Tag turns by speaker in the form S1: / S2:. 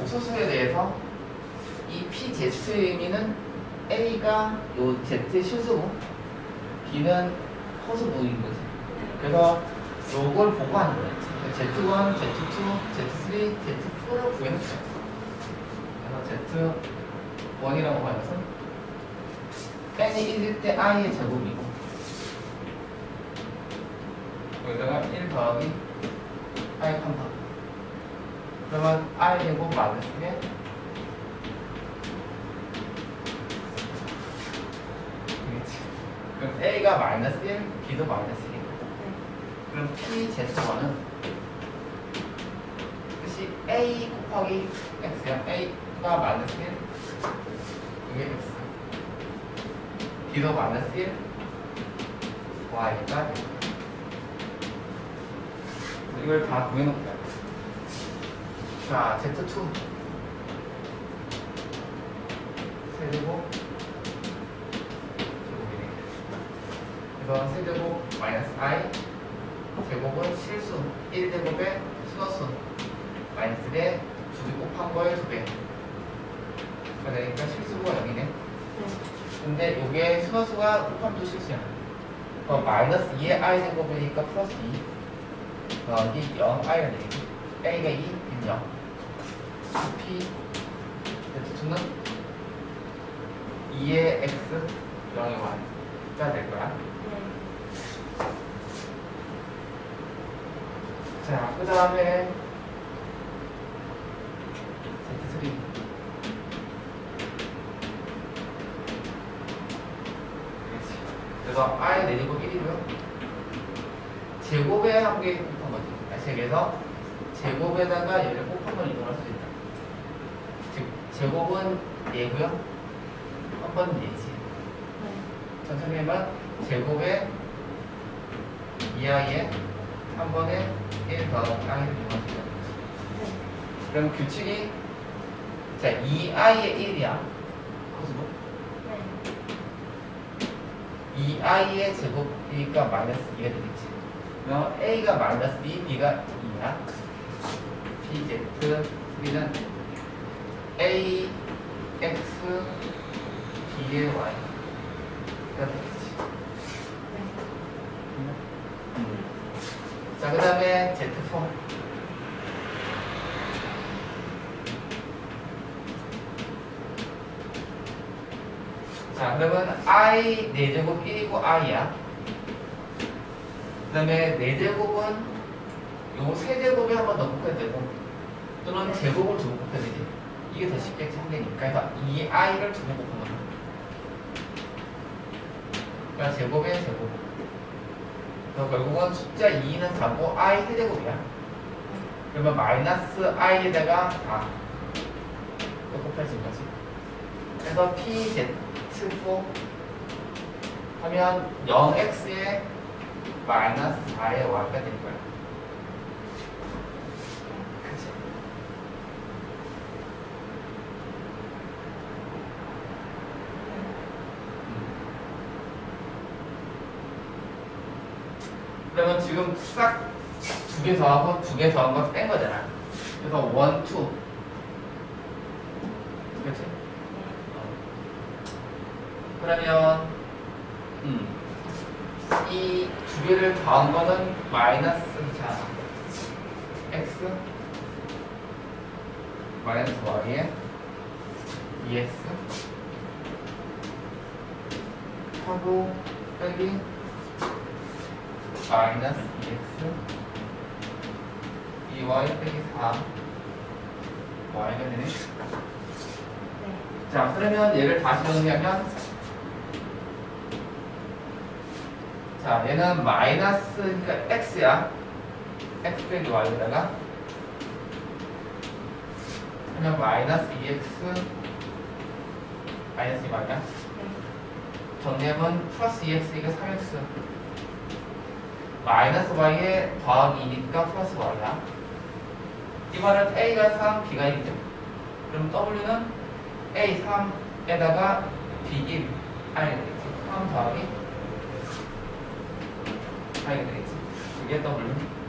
S1: 복소수에 대해서 이 PZ의 의미는 A가 요 Z 실수부, B는 허수부인 거지. 그래서 요걸 보고 하는 거야. Z1, Z2, Z3, Z4를 구해냈어요. 그래서 Z1이라고 하는 것은 n이 1일 때 i의 제곱이고 여기다가 1 더하기 i 칸다. 그러면 i 제곱 마이너스 게 되겠지. 그럼 a가 마이너스 1, b도 마이너스 1. 그럼 p z1은 뜻이 a 곱하기 x야. a가 마이너스 1, 이게 x. b도 마이너스 1, y가 1. 이걸 다 구해놓을게요. 자, Z2. 세제곱. 제곱이네. 그래서 세제곱 마이너스 i. 제곱은 실수. 1제곱의 수어수. 마이너스 대 2개 곱한 거에 2배. 그러니까 실수가 여기네. 근데 이게 수어수가 곱하면 실수야. 그럼 마이너스 2의 i 제곱이니까 플러스 2. 어, 이게 0, i가 되겠 A가 2, 0. P 대체수는 2의 X 0의 Y가 될 거야. 네. 자, 그 다음에 Z3 그래서 i 내제곱 1이고요. 제곱에 한개 곱한 거지. 아, 제곱에서 제곱에다가 얘를 곱한 걸 이동할 수 있는 즉, 제곱은 얘고요. 한 번은 얘지. 천천히 해봐. 제곱에 2i에 한 번에 1 더하기 i를 이동할 수 있다. 그럼 규칙이 자 2i의 1이야. 코스도 2i의 제곱이니까 마이너스 2가 되겠지. 그럼 a가 마이너스 2, b가 2야. pz 3는 a x b의 y가 되겠지. 자, 그 다음에 z4. 자, 그러면 i 4제곱 1이고 i야. 그 다음에 4제곱은 요 3제곱에 한번 더 곱해도 되고 또는 제곱을 두고 곱해도 되지. 이게 더 쉽게 참되니까. 그래서 이 i를 두고 곱하면 돼. 그러니까 제곱에 제곱. 그래서 결국은 숫자 2는 4고 i 세제곱이야. 그러면 마이너스 i에다가 4. 또 곱해진 거지. 그래서 pz4 하면 0x에 마이너스 4의 y가 될 거야. 그러면 지금 싹 두 개 더하고 두 개 더한 거 뺀 거잖아. 그래서 원, 투. 그치? 그러면 음, 이 두 개를 더한 거는 마이너스 자 x 마이너스 y에 es 하고 빼기 마이너스 2x 2y 빼기 4 y가 되네. 자 그러면 얘를 다시 정리하면 자 얘는 마이너스 그러니까 x야. x 빼기 y에다가 그러면 마이너스 2x 마이너스 2y야. 정리하면 플러스 2x 이게 3x 마이너스 y에 더하기 2니까 플러스 y야. 이 말은 a가 3, b가 1이죠. 그럼 w는 a 3에다가 b 1 i가 되겠지. 3 더하기 i가 되겠지. 이게 w